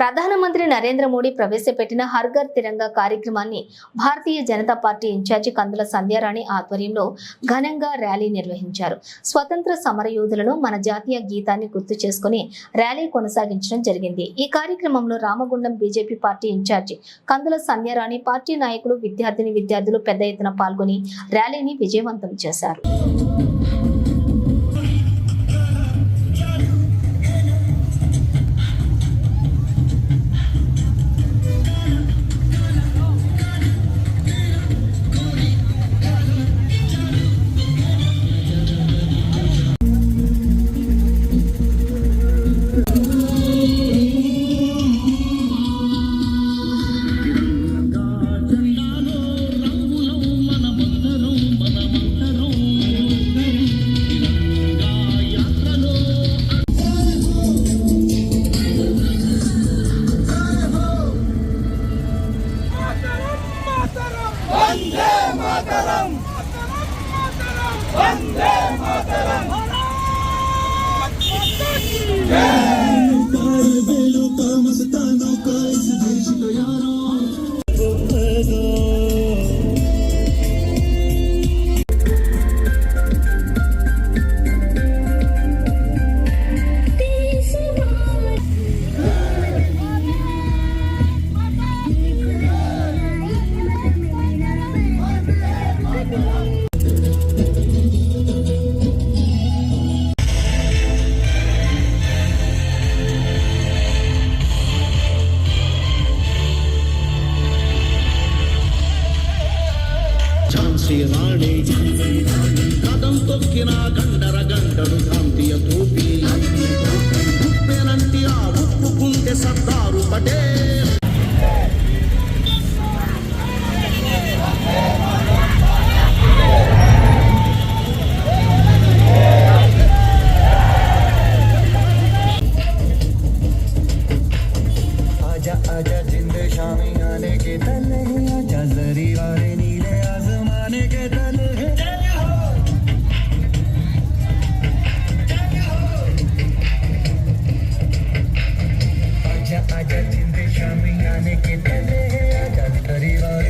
ప్రధానమంత్రి నరేంద్ర మోడీ ప్రవేశపెట్టిన హర్ఘర్ తిరంగా కార్యక్రమాన్ని భారతీయ జనతా పార్టీ ఇన్ఛార్జి కందుల సంధ్యారాణి ఆధ్వర్యంలో ఘనంగా ర్యాలీ నిర్వహించారు. స్వతంత్ర సమరయోధులను మన జాతీయ గీతాన్ని గుర్తు చేసుకుని ర్యాలీ కొనసాగించడం జరిగింది. ఈ కార్యక్రమంలో Ramagundam BJP party incharge Kandula Sandhyarani party నాయకులు విద్యార్థిని విద్యార్థులు పెద్ద ఎత్తున పాల్గొని ర్యాలీని విజయవంతం చేశారు. মাতারাম। বন্দে মাতারাম। श्रीराणी कदम तो किना आजा आजा जिंदे शामी आने के पहले है आजा परिवार